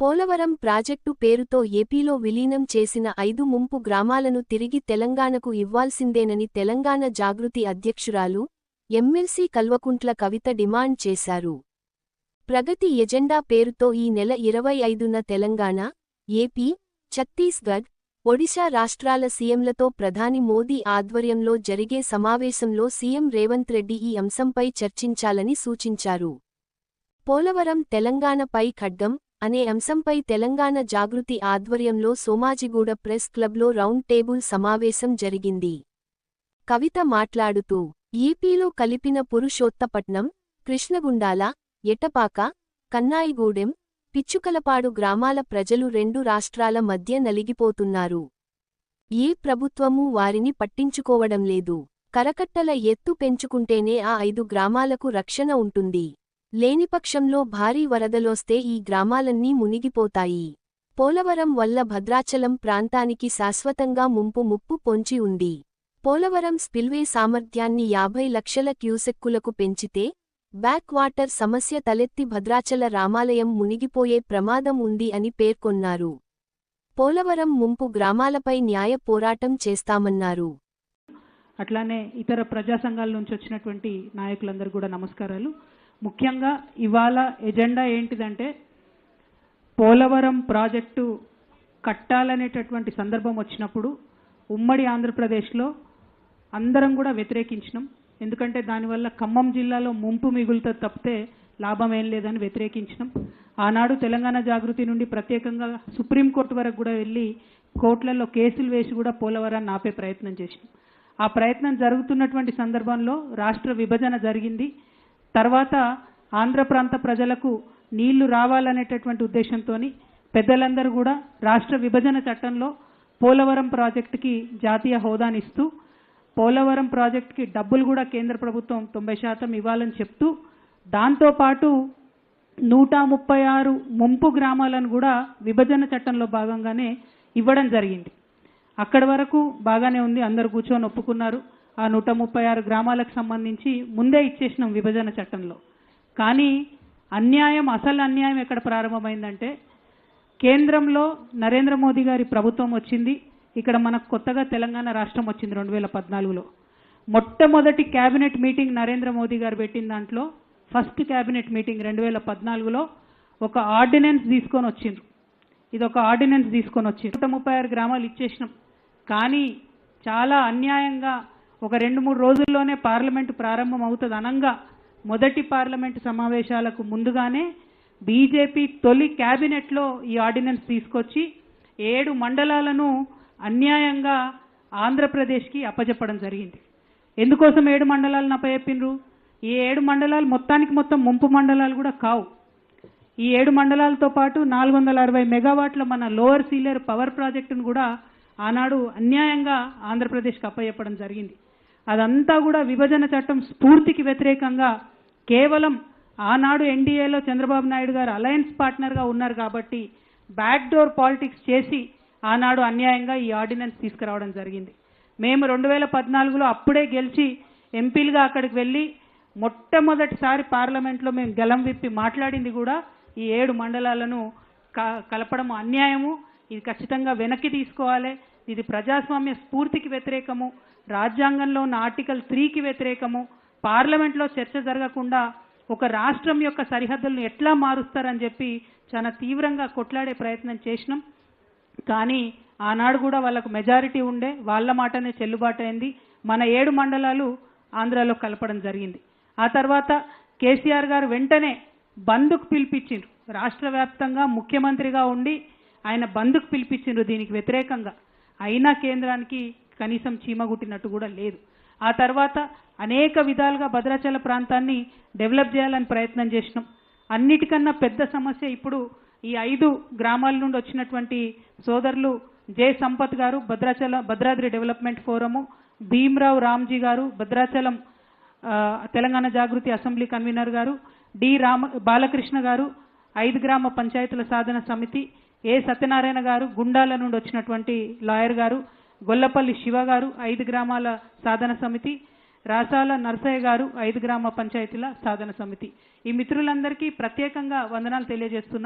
Polavaram project పేరుతో ఏపీలో విలీనం చేసిన ఐదు ముంపు గ్రామాలను తిరిగి తెలంగాణకు ఇవ్వాల్సిందేనని తెలంగాణ జాగృతి అధ్యక్షురాలు ఎమ్మెల్సీ కల్వకుంట్ల కవిత డిమాండ్ చేశారు. ప్రగతి ఎజెండా పేరుతో ఈ నెల ఇరవై ఐదున తెలంగాణ ఏపీ ఛత్తీస్గఢ్ ఒడిశా రాష్ట్రాల సీఎంలతో ప్రధాని మోదీ ఆధ్వర్యంలో జరిగే సమావేశంలో సీఎం రేవంత్ రెడ్డి ఈ అంశంపై చర్చించాలని సూచించారు. పోలవరం తెలంగాణపై ఖడ్గం అనే అంశంపై తెలంగాణ జాగృతి ఆధ్వర్యంలో సోమాజిగూడ ప్రెస్ క్లబ్లో రౌండ్ టేబుల్ సమావేశం జరిగింది. కవిత మాట్లాడుతూ ఏపీలో కలిపిన పురుషోత్తపట్నం కృష్ణగుండాల ఎటపాక కన్నాయిగూడెం పిచ్చుకలపాడు గ్రామాల ప్రజలు రెండు రాష్ట్రాల మధ్య నలిగిపోతున్నారు. ఏ ప్రభుత్వమూ వారిని పట్టించుకోవడం లేదు. కరకట్టల ఎత్తు పెంచుకుంటేనే ఆ ఐదు గ్రామాలకు రక్షణ ఉంటుంది. లేనిపక్షంలో భారీ వరదలొస్తే ఈ గ్రామాలన్నీ మునిగిపోతాయి. పోలవరం వల్ల భద్రాచలం ప్రాంతానికి శాశ్వతంగా ముంపు ముప్పు పొంచి ఉంది. పోలవరం స్పిల్వే సామర్థ్యాన్ని యాభై లక్షల క్యూసెక్కులకు పెంచితే బ్యాక్ వాటర్ సమస్య తలెత్తి భద్రాచల రామాలయం మునిగిపోయే ప్రమాదం ఉంది అని పేర్కొన్నారు. పోలవరం ముంపు గ్రామాలపై న్యాయ పోరాటం చేస్తామన్నారు. అట్లానే ఇతర ప్రజా సంఘాల నుంచి వచ్చినటువంటి నాయకులందరూ కూడా నమస్కారాలు. ముఖ్యంగా ఇవాళ ఎజెండా ఏంటిదంటే పోలవరం ప్రాజెక్టు కట్టాలనేటటువంటి సందర్భం వచ్చినప్పుడు ఉమ్మడి ఆంధ్రప్రదేశ్లో అందరం కూడా వ్యతిరేకించినాం. ఎందుకంటే దానివల్ల ఖమ్మం జిల్లాలో ముంపు మిగులుతుంది తప్పితే లాభం ఏం లేదని వ్యతిరేకించినాం. ఆనాడు తెలంగాణ జాగృతి నుండి ప్రత్యేకంగా సుప్రీంకోర్టు వరకు కూడా వెళ్ళి కోర్టులలో కేసులు వేసి కూడా పోలవరాన్ని ఆపే ప్రయత్నం చేసినాం. ఆ ప్రయత్నం జరుగుతున్నటువంటి సందర్భంలో రాష్ట్ర విభజన జరిగింది. తర్వాత ఆంధ్ర ప్రాంత ప్రజలకు నీళ్ళు రావాలనేటటువంటి ఉద్దేశంతో పెద్దలందరూ కూడా రాష్ట్ర విభజన చట్టంలో పోలవరం ప్రాజెక్టుకి జాతీయ హోదానిస్తూ పోలవరం ప్రాజెక్టుకి డబ్బులు కూడా కేంద్ర ప్రభుత్వం తొంభై శాతం ఇవ్వాలని చెప్తూ దాంతోపాటు నూట ముప్పై ఆరు ముంపు గ్రామాలను కూడా విభజన చట్టంలో భాగంగానే ఇవ్వడం జరిగింది. అక్కడి వరకు బాగానే ఉంది అందరు కూర్చొని ఒప్పుకున్నారు. ఆ నూట ముప్పై ఆరు గ్రామాలకు సంబంధించి ముందే ఇచ్చేసినాం విభజన చట్టంలో. కానీ అన్యాయం అసలు అన్యాయం ఎక్కడ ప్రారంభమైందంటే కేంద్రంలో నరేంద్ర మోదీ గారి ప్రభుత్వం వచ్చింది. ఇక్కడ మనకు కొత్తగా తెలంగాణ రాష్ట్రం వచ్చింది రెండు వేల పద్నాలుగులో. మొట్టమొదటి క్యాబినెట్ మీటింగ్ నరేంద్ర మోదీ గారు పెట్టిన దాంట్లో ఫస్ట్ క్యాబినెట్ మీటింగ్ రెండు వేల పద్నాలుగులో ఒక ఆర్డినెన్స్ తీసుకొని వచ్చిండ్రు. ఇది ఒక ఆర్డినెన్స్ తీసుకొని వచ్చింది నూట ముప్పై ఆరు గ్రామాలు ఇచ్చేసినాం. కానీ చాలా అన్యాయంగా ఒక రెండు మూడు రోజుల్లోనే పార్లమెంటు ప్రారంభం అవుతుంది. అనంగా మొదటి పార్లమెంటు సమావేశాలకు ముందుగానే బీజేపీ తొలి క్యాబినెట్లో ఈ ఆర్డినెన్స్ తీసుకొచ్చి ఏడు మండలాలను అన్యాయంగా ఆంధ్రప్రదేశ్కి అప్పజెప్పడం జరిగింది. ఎందుకోసం ఏడు మండలాలను అప్పచెప్పిండ్రు ఈ ఏడు మండలాలు మొత్తానికి మొత్తం ముంపు మండలాలు కూడా కావు. ఈ ఏడు మండలాలతో పాటు నాలుగు వందల అరవై మెగావాట్ల మన లోవర్ సీలర్ పవర్ ప్రాజెక్టును కూడా ఆనాడు అన్యాయంగా ఆంధ్రప్రదేశ్కి అప్పచెప్పడం జరిగింది. అదంతా కూడా విభజన చట్టం స్ఫూర్తికి వ్యతిరేకంగా కేవలం ఆనాడు ఎన్డీఏలో చంద్రబాబు నాయుడు గారు అలయన్స్ పార్ట్నర్గా ఉన్నారు కాబట్టి బ్యాక్ డోర్ పాలిటిక్స్ చేసి ఆనాడు అన్యాయంగా ఈ ఆర్డినెన్స్ తీసుకురావడం జరిగింది. మేము రెండు వేల పద్నాలుగులో అప్పుడే గెలిచి ఎంపీలుగా అక్కడికి వెళ్ళి మొట్టమొదటిసారి పార్లమెంట్లో మేము గెలం విప్పి మాట్లాడింది కూడా ఈ ఏడు మండలాలను క- కలపడం అన్యాయము. ఇది ఖచ్చితంగా వెనక్కి తీసుకోవాలి. ఇది ప్రజాస్వామ్య స్ఫూర్తికి వ్యతిరేకము రాజ్యాంగంలో ఉన్న ఆర్టికల్ త్రీకి వ్యతిరేకము పార్లమెంట్లో చర్చ జరగకుండా ఒక రాష్ట్రం యొక్క సరిహద్దులను ఎట్లా మారుస్తారని చెప్పి చాలా తీవ్రంగా కొట్లాడే ప్రయత్నం చేసినాం. కానీ ఆనాడు కూడా వాళ్ళకు మెజారిటీ ఉండే వాళ్ళ మాటనే చెల్లుబాటు అయింది. మన ఏడు మండలాలు ఆంధ్రాలో కలపడం జరిగింది. ఆ తర్వాత కేసీఆర్ గారు వెంటనే బంద్కు పిలిపించిండ్రు. రాష్ట్ర వ్యాప్తంగా ముఖ్యమంత్రిగా ఉండి ఆయన బంద్కు పిలిపించిండ్రు దీనికి వ్యతిరేకంగా. అయినా కేంద్రానికి కనీసం చీమగుట్టినట్టు కూడా లేదు. ఆ తర్వాత అనేక విధాలుగా భద్రాచల ప్రాంతాన్ని డెవలప్ చేయాలని ప్రయత్నం చేసినాం. అన్నిటికన్నా పెద్ద సమస్య ఇప్పుడు ఈ ఐదు గ్రామాల నుండి వచ్చినటువంటి సోదరులు జే సంపత్ గారు భద్రాచల భద్రాద్రి డెవలప్మెంట్ ఫోరము భీమ్రావు రామ్జీ గారు భద్రాచలం తెలంగాణ జాగృతి అసెంబ్లీ కన్వీనర్ గారు డి రామ బాలకృష్ణ గారు ఐదు గ్రామ పంచాయతీల సాధన సమితి ఏ సత్యనారాయణ గారు గుండాల నుండి వచ్చినటువంటి లాయర్ గారు గొల్లపల్లి శివ గారు ఐదు గ్రామాల సాధన సమితి రాసాల నర్సయ్య గారు ఐదు గ్రామ పంచాయతీల సాధన సమితి. ఈ మిత్రులందరికీ ప్రత్యేకంగా వందనాలు తెలియజేస్తున్నా